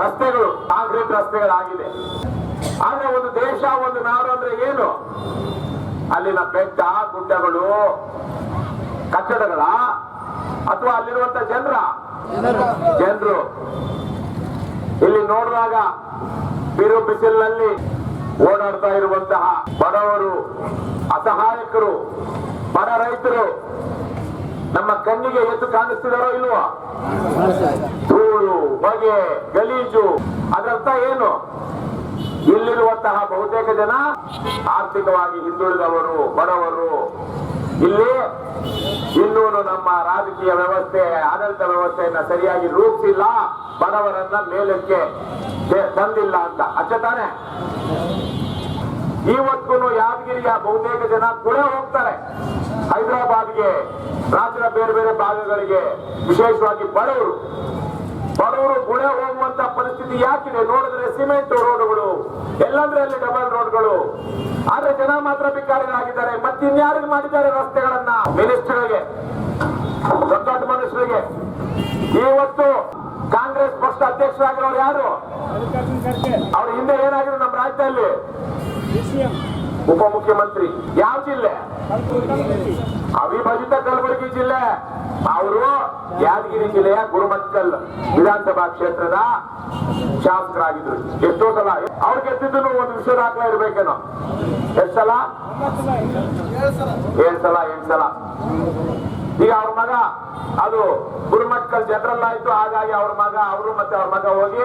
ರಸ್ತೆಗಳು, ಕಾಂಕ್ರೀಟ್ ರಸ್ತೆಗಳಾಗಿದೆ ಆದ್ರೆ ಒಂದು ದೇಶ, ಒಂದು ನಾಡು ಅಂದ್ರೆ ಏನು? ಅಲ್ಲಿನ ಬೆಟ್ಟ, ಗುಡ್ಡಗಳು, ಕಟ್ಟಡಗಳ ಅಥವಾ ಅಲ್ಲಿರುವಂತ ಜನರ? ಜನರು. ಇಲ್ಲಿ ನೋಡುವಾಗ ಬಿರು ಬಿಸಿಲಿನಲ್ಲಿ ಓಡಾಡ್ತಾ ಇರುವಂತಹ ಬಡವರು, ಅಸಹಾಯಕರು, ಬಡ ರೈತರು. ಕಣ್ಣಿಗೆ ಎದ್ದು ಕಾಣಿಸ್ತಿದಾರೋ ಇಲ್ವಾ? ಧೂಳು ಬಗೆ ಗಲೀಜು, ಅದರರ್ಥ ಏನು? ಇಲ್ಲಿರುವಂತಹ ಬಹುತೇಕ ಜನ ಆರ್ಥಿಕವಾಗಿ ಹಿಂದುಳಿದವರು, ಬಡವರು. ಇಲ್ಲಿ ಇನ್ನೂನು ನಮ್ಮ ರಾಜಕೀಯ ವ್ಯವಸ್ಥೆ, ಆಡಳಿತ ವ್ಯವಸ್ಥೆಯನ್ನ ಸರಿಯಾಗಿ ರೂಪಿಸಿಲ್ಲ, ಬಡವರನ್ನ ಮೇಲಕ್ಕೆ ತಂದಿಲ್ಲ ಅಂತ. ಅಚ್ಚ ತಾನೆ? ಇವತ್ತು ಯಾದಗಿರಿಯ ಬಹುತೇಕ ಜನ ಕೂಡ ಹೋಗ್ತಾರೆ. ಹೈದರಾಬಾದ್ಗೆ ರಾಜ್ಯದ ಬೇರೆ ಬೇರೆ ಭಾಗಗಳಿಗೆ ವಿಶೇಷವಾಗಿ ಬಡವರು. ಬಡವರು ಗುಳೆ ಹೋಗುವಂತ ಪರಿಸ್ಥಿತಿ ಯಾಕಿದೆ? ನೋಡಿದ್ರೆ ಸಿಮೆಂಟ್ ರೋಡ್ಗಳು ಎಲ್ಲಂದ್ರಲ್ಲಿ ಡಬಲ್ ರೋಡ್ಗಳು ಆದ್ರೆ ಜನ ಮಾತ್ರ ಬಿಕ್ಕಾರಿಗಳಾಗಿದ್ದಾರೆ ಮತ್ತಿನ್ಯಾರಿಗೆ ಮಾಡಿದ್ದಾರೆ ರಸ್ತೆಗಳನ್ನ? ಮಿನಿಸ್ಟರ್ಗೆ ದೊಡ್ಡ ದೊಡ್ಡ ಮನುಷ್ಯರಿಗೆ. ಇವತ್ತು ಕಾಂಗ್ರೆಸ್ ಪಕ್ಷ ಅಧ್ಯಕ್ಷರಾಗಿರೋರು ಯಾರು? ಅವ್ರ ಹಿಂದೆ ಏನಾಗಿದೆ ನಮ್ಮ ರಾಜ್ಯದಲ್ಲಿ? ಉಪಮುಖ್ಯಮಂತ್ರಿ. ಯಾವ ಜಿಲ್ಲೆ? ಅವಿಭಜಿತ ಕಲಬುರಗಿ ಜಿಲ್ಲೆ. ಅವರು ಯಾದಗಿರಿ ಜಿಲ್ಲೆಯ ಗುರುಮಟ್ಕಲ್ ವಿಧಾನಸಭಾ ಕ್ಷೇತ್ರದ ಶಾಸಕರಾಗಿದ್ರು. ಎಷ್ಟೋ ಸಲ. ಅವ್ರು ಗೆದ್ದಿದ್ದು ಒಂದು ವಿಷಯ ದಾಖಲೆ ಇರ್ಬೇಕೇನೋ? ಎಷ್ಟು ಸಲ. ಏಳ್ ಸಲ, ಎಂಟು ಸಲ. ಈಗ ಅವ್ರ ಮಗ, ಅದು ಗುರುಮಟ್ಕಲ್ ಜನರಲ್ ಆಯ್ತು, ಹಾಗಾಗಿ ಅವ್ರ ಮಗ, ಅವರು ಮತ್ತೆ ಅವ್ರ ಮಗ ಹೋಗಿ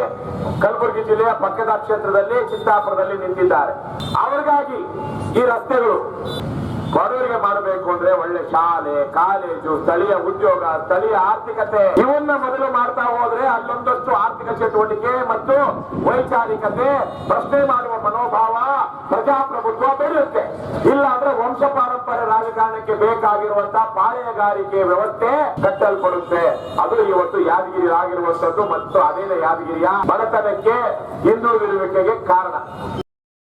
ಕಲಬುರಗಿ ಜಿಲ್ಲೆಯ ಪಕ್ಕದ ಕ್ಷೇತ್ರದಲ್ಲಿ ಚಿತ್ತಾಪುರದಲ್ಲಿ ನಿಂತಿದ್ದಾರೆ. ಅವ್ರಿಗಾಗಿ ಈ ರಸ್ತೆಗಳು ಬಡವರಿಗೆ ಮಾಡಬೇಕು ಅಂದ್ರೆ ಒಳ್ಳೆ ಶಾಲೆ, ಕಾಲೇಜು, ಸ್ಥಳೀಯ ಉದ್ಯೋಗ, ಸ್ಥಳೀಯ ಆರ್ಥಿಕತೆ. ಇವನ್ನ ಮೊದಲು ಮಾಡ್ತಾ ಹೋದ್ರೆ ಅಲ್ಲೊಂದಷ್ಟು ಆರ್ಥಿಕ ಚಟುವಟಿಕೆ ಮತ್ತು ವೈಚಾರಿಕತೆ, ಪ್ರಶ್ನೆ ಮಾಡುವ ಮನೋಭಾವ ಪ್ರಜಾಪ್ರಭುತ್ವ ಬೆಳೆಯುತ್ತೆ. ಇಲ್ಲ ಅಂದ್ರೆ ವಂಶ ಪಾರಂಪರ್ಯ ರಾಜಕಾರಣಕ್ಕೆ ಬೇಕಾಗಿರುವಂತಹ ಪಾಳೆಯಗಾರಿಕೆ ವ್ಯವಸ್ಥೆ ಕಟ್ಟಲ್ಪಡುತ್ತೆ. ಅದು ಇವತ್ತು ಯಾದಗಿರಿ ಆಗಿರುವಂತದ್ದು ಮತ್ತು ಅದೇನೇ ಯಾದಗಿರಿಯ ಬಡತನಕ್ಕೆ ಹಿಂದುಳಿದಿರುವಿಕೆಗೆ ಕಾರಣ.